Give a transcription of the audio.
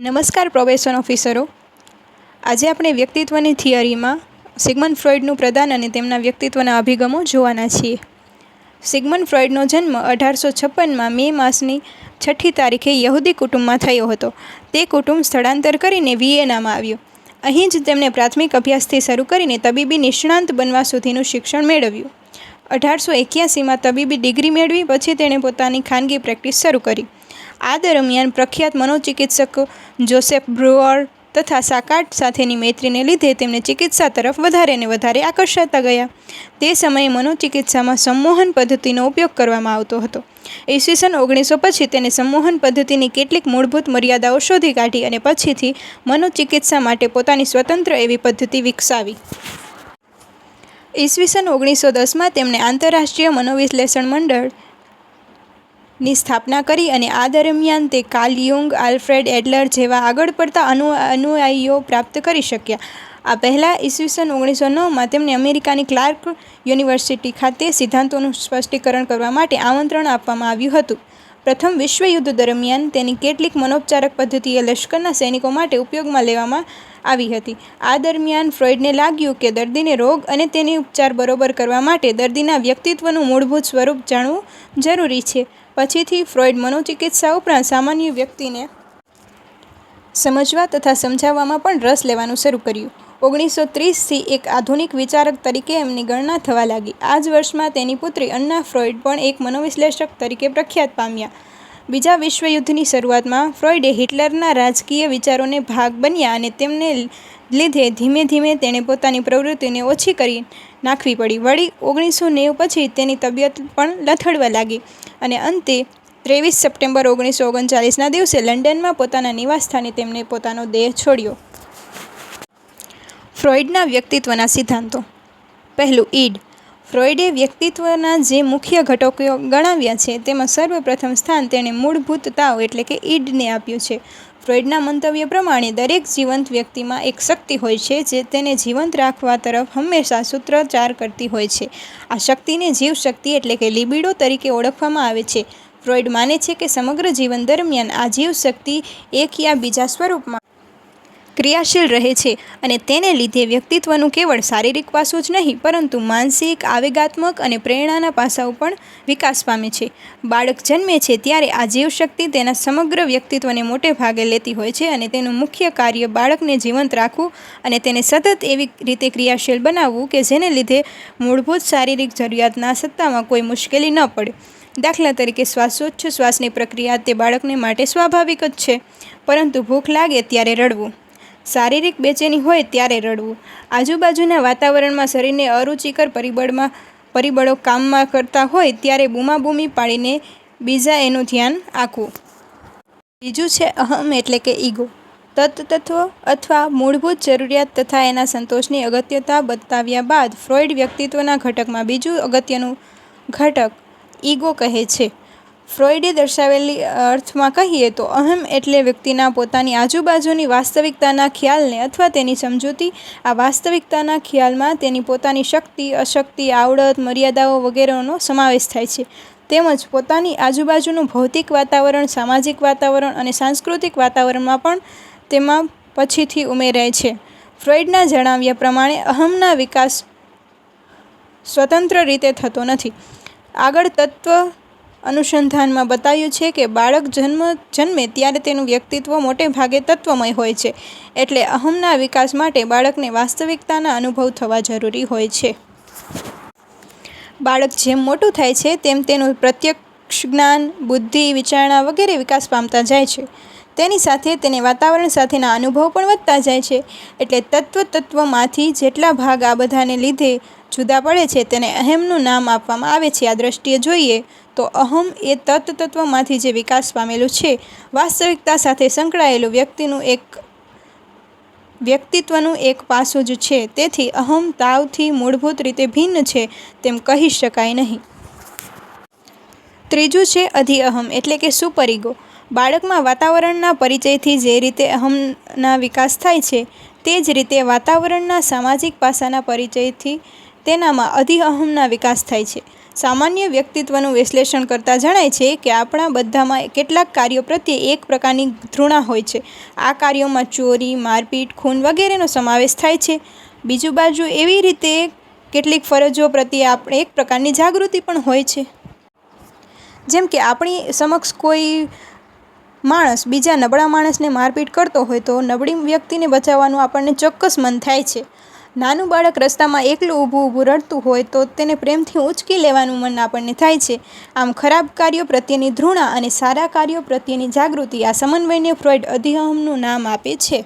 નમસ્કાર પ્રોબેશન ઓફિસરો. આજે આપણે વ્યક્તિત્વની થિયરીમાં સિગમન ફ્રોઇડનું પ્રદાન અને તેમના વ્યક્તિત્વના અભિગમો જોવાના છીએ. સિગમન ફ્રોઇડનો જન્મ અઢારસો છપ્પનમાં મે માસની છઠ્ઠી તારીખે યહૂદી કુટુંબમાં થયો હતો. તે કુટુંબ સ્થળાંતર કરીને વિયેનામાં આવ્યું. અહીં જ તેમણે પ્રાથમિક અભ્યાસથી શરૂ કરીને તબીબી નિષ્ણાંત બનવા સુધીનું શિક્ષણ મેળવ્યું. અઢારસો એક્યાસીમાં તબીબી ડિગ્રી મેળવી, પછી તેણે પોતાની ખાનગી પ્રેક્ટિસ શરૂ કરી. આ દરમિયાન પ્રખ્યાત મનોચિકિત્સક જોસેફ બ્રુઅર તથા સાકાટ સાથેની મૈત્રીને લીધે તેમને ચિકિત્સા તરફ વધારે ને વધારે આકર્ષાતા ગયા. તે સમયે મનોચિકિત્સામાં સંમોહન પદ્ધતિનો ઉપયોગ કરવામાં આવતો હતો. ઈસવીસન ઓગણીસો પછી તેને સંમોહન પદ્ધતિની કેટલીક મૂળભૂત મર્યાદાઓ શોધી કાઢી અને પછીથી મનોચિકિત્સા માટે પોતાની સ્વતંત્ર એવી પદ્ધતિ વિકસાવી. ઈસવીસન ઓગણીસો દસમાં તેમણે આંતરરાષ્ટ્રીય મનોવિશ્લેષણ મંડળ ની સ્થાપના કરી અને આ દરમિયાન તે કાર્લ યુંગ, આલ્ફ્રેડ એડલર જેવા આગળ પડતા અનુ, અનુયાયીઓ પ્રાપ્ત કરી શક્યા. આ પહેલાં ઈસવીસન ઓગણીસો નવમાં તેમને અમેરિકાની ક્લાર્ક યુનિવર્સિટી ખાતે સિદ્ધાંતોનું સ્પષ્ટીકરણ કરવા માટે આમંત્રણ આપવામાં આવ્યું હતું. પ્રથમ વિશ્વયુદ્ધ દરમિયાન તેની કેટલીક મનોપચારક પદ્ધતિએ લશ્કરના સૈનિકો માટે ઉપયોગમાં લેવામાં આવી હતી. આ દરમિયાન ફ્રોઇડને લાગ્યું કે દર્દીને રોગ અને તેની ઉપચાર બરોબર કરવા માટે દર્દીના વ્યક્તિત્વનું મૂળભૂત સ્વરૂપ જાણવું જરૂરી છે. પછીથી ફ્રોઇડ મનોચિકિત્સા ઉપરાંત સામાન્ય વ્યક્તિને સમજવા તથા સમજાવવામાં પણ રસ લેવાનું શરૂ કર્યું. ઓગણીસો ત્રીસથી એક આધુનિક વિચારક તરીકે એમની ગણના થવા લાગી. આ જ વર્ષમાં તેની પુત્રી અન્ના ફ્રોઇડ પણ એક મનોવિશ્લેષક તરીકે પ્રખ્યાત પામ્યા. બીજા વિશ્વયુદ્ધની શરૂઆતમાં ફ્રોઇડે હિટલરના રાજકીય વિચારોને ભાગ બન્યા અને તેમને લીધે ધીમે ધીમે તેણે પોતાની પ્રવૃત્તિને ઓછી કરી નાખવી પડી. વળી ઓગણીસો નેવું પછી તેની તબિયત પણ લથડવા લાગી અને અંતે ત્રેવીસ સપ્ટેમ્બર ઓગણીસો ઓગણચાલીસના દિવસે લંડનમાં પોતાના નિવાસસ્થાને તેમણે પોતાનો દેહ છોડ્યો. ફ્રોઇડના વ્યક્તિત્વના સિદ્ધાંતો. પહેલું ઈડ. ફ્રોઇડે વ્યક્તિત્વના જે મુખ્ય ઘટકો ગણાવ્યા છે, તેમાં સર્વપ્રથમ સ્થાન તેણે મૂળભૂત તાવ એટલે કે ઈડને આપ્યું છે. ફ્રોઇડના મંતવ્ય પ્રમાણે, દરેક જીવંત વ્યક્તિમાં એક શક્તિ હોય છે જે તેને જીવંત રાખવા તરફ હંમેશા સૂત્રોચ્ચાર કરતી હોય છે. આ શક્તિને જીવશક્તિ એટલે કે લિબિડો તરીકે ઓળખવામાં આવે છે. ફ્રોઇડ માને છે કે સમગ્ર જીવન દરમિયાન આ જીવશક્તિ એક યા બીજા સ્વરૂપમાં ક્રિયાશીલ રહે છે અને તેને લીધે વ્યક્તિત્વનું કેવળ શારીરિક પાસું જ નહીં, પરંતુ માનસિક, આવેગાત્મક અને પ્રેરણાના પાસાઓ પણ વિકાસ પામે છે. બાળક જન્મે છે ત્યારે આ જીવશક્તિ તેના સમગ્ર વ્યક્તિત્વને મોટે ભાગે લેતી હોય છે અને તેનું મુખ્ય કાર્ય બાળકને જીવંત રાખવું અને તેને સતત એવી રીતે ક્રિયાશીલ બનાવવું કે જેને લીધે મૂળભૂત શારીરિક જરૂરિયાતના સત્તામાં કોઈ મુશ્કેલી ન પડે. દાખલા તરીકે શ્વાસોચ્છ્વાસની પ્રક્રિયા તે બાળકને માટે સ્વાભાવિક જ છે, પરંતુ ભૂખ લાગે ત્યારે રડવું. શારીરિક બેચેની હોય ત્યારે રડવું. આજુબાજુના વાતાવરણમાં શરીરને અરુચિકર પરિબળમાં, પરિબળો કામમાં કરતા હોય ત્યારે બૂમાબૂમી પાડીને બીજા એનું ધ્યાન આંકવું બીજું છે અહમ એટલે કે ઈગો. તત્તત્વ અથવા મૂળભૂત જરૂરિયાત તથા એના સંતોષની અગત્યતા બતાવ્યા બાદ ફ્રોઇડ વ્યક્તિત્વના ઘટકમાં બીજું અગત્યનું ઘટક ઈગો કહે છે. ફ્રોઇડે દર્શાવેલી અર્થમાં કહીએ તો અહમ એટલે વ્યક્તિના પોતાની આજુબાજુની વાસ્તવિકતાના ખ્યાલને અથવા તેની સમજૂતી. આ વાસ્તવિકતાના ખ્યાલમાં તેની પોતાની શક્તિ, અશક્તિ, આવડત, મર્યાદાઓ વગેરેનો સમાવેશ થાય છે. તેમજ પોતાની આજુબાજુનું ભૌતિક વાતાવરણ, સામાજિક વાતાવરણ અને સાંસ્કૃતિક વાતાવરણમાં પણ તેમાં પછીથી ઉમેરાય છે. ફ્રોઇડના જણાવ્યા પ્રમાણે અહમના વિકાસ સ્વતંત્ર રીતે થતો નથી. આગળ તત્વ અનુસંધાનમાં બતાવ્યું છે કે બાળક જન્મ જન્મે ત્યારે તેનું વ્યક્તિત્વ મોટે ભાગે તત્વમય હોય છે, એટલે અહમના વિકાસ માટે બાળકને વાસ્તવિકતાના અનુભવ થવા જરૂરી હોય છે. બાળક જેમ મોટું થાય છે, તેમ તેનું પ્રત્યક્ષ જ્ઞાન, બુદ્ધિ, વિચારણા વગેરે વિકાસ પામતા જાય છે. તેની સાથે તેને વાતાવરણ સાથેના અનુભવ પણ વધતા જાય છે. એટલે તત્વ તત્વમાંથી જેટલા ભાગ આ બધાને લીધે જુદા પડે છે તેને અહેમનું નામ આપવામાં આવે છે. આ દ્રષ્ટિએ જોઈએ તો અહમ એ તત્ તત્વમાંથી જે વિકાસ પામેલું છે. વાસ્તવિકતા સાથે સંકળાયેલું વ્યક્તિનું એક વ્યક્તિત્વનું એક પાસું જ છે. તેથી અહમ તાવથી મૂળભૂત રીતે ભિન્ન છે તેમ કહી શકાય નહીં. ત્રીજું છે અધિઅહમ, એટલે કે સુપરિગો. બાળકમાં વાતાવરણના પરિચયથી જે રીતે અહમના વિકાસ થાય છે તે જ રીતે વાતાવરણના સામાજિક પાસાના પરિચયથી તેનામાં અધિઅહમના વિકાસ થાય છે સામાન્ય વ્યક્તિત્વનું વિશ્લેષણ કરતાં જણાય છે કે આપણા બધામાં કેટલાક કાર્યો પ્રત્યે એક પ્રકારની ધૃણા હોય છે. આ કાર્યોમાં ચોરી, મારપીટ, ખૂન વગેરેનો સમાવેશ થાય છે. બીજું બાજુ એવી રીતે કેટલીક ફરજો પ્રત્યે આપણે એક પ્રકારની જાગૃતિ પણ હોય છે. જેમ કે આપણી સમક્ષ કોઈ માણસ બીજા નબળા માણસને મારપીટ કરતો હોય તો નબળી વ્યક્તિને બચાવવાનું આપણને ચોક્કસ મન થાય છે. નાનું બાળક રસ્તામાં એકલું ઊભું ઊભું રડતું હોય તો તેને પ્રેમથી ઊંચકી લેવાનું મન આપણને થાય છે. આમ ખરાબ કાર્યો પ્રત્યેની ધૃણા અને સારા કાર્યો પ્રત્યેની જાગૃતિ આ સમન્વયને ફ્રોઇડ અધિનિયમનું નામ આપે છે.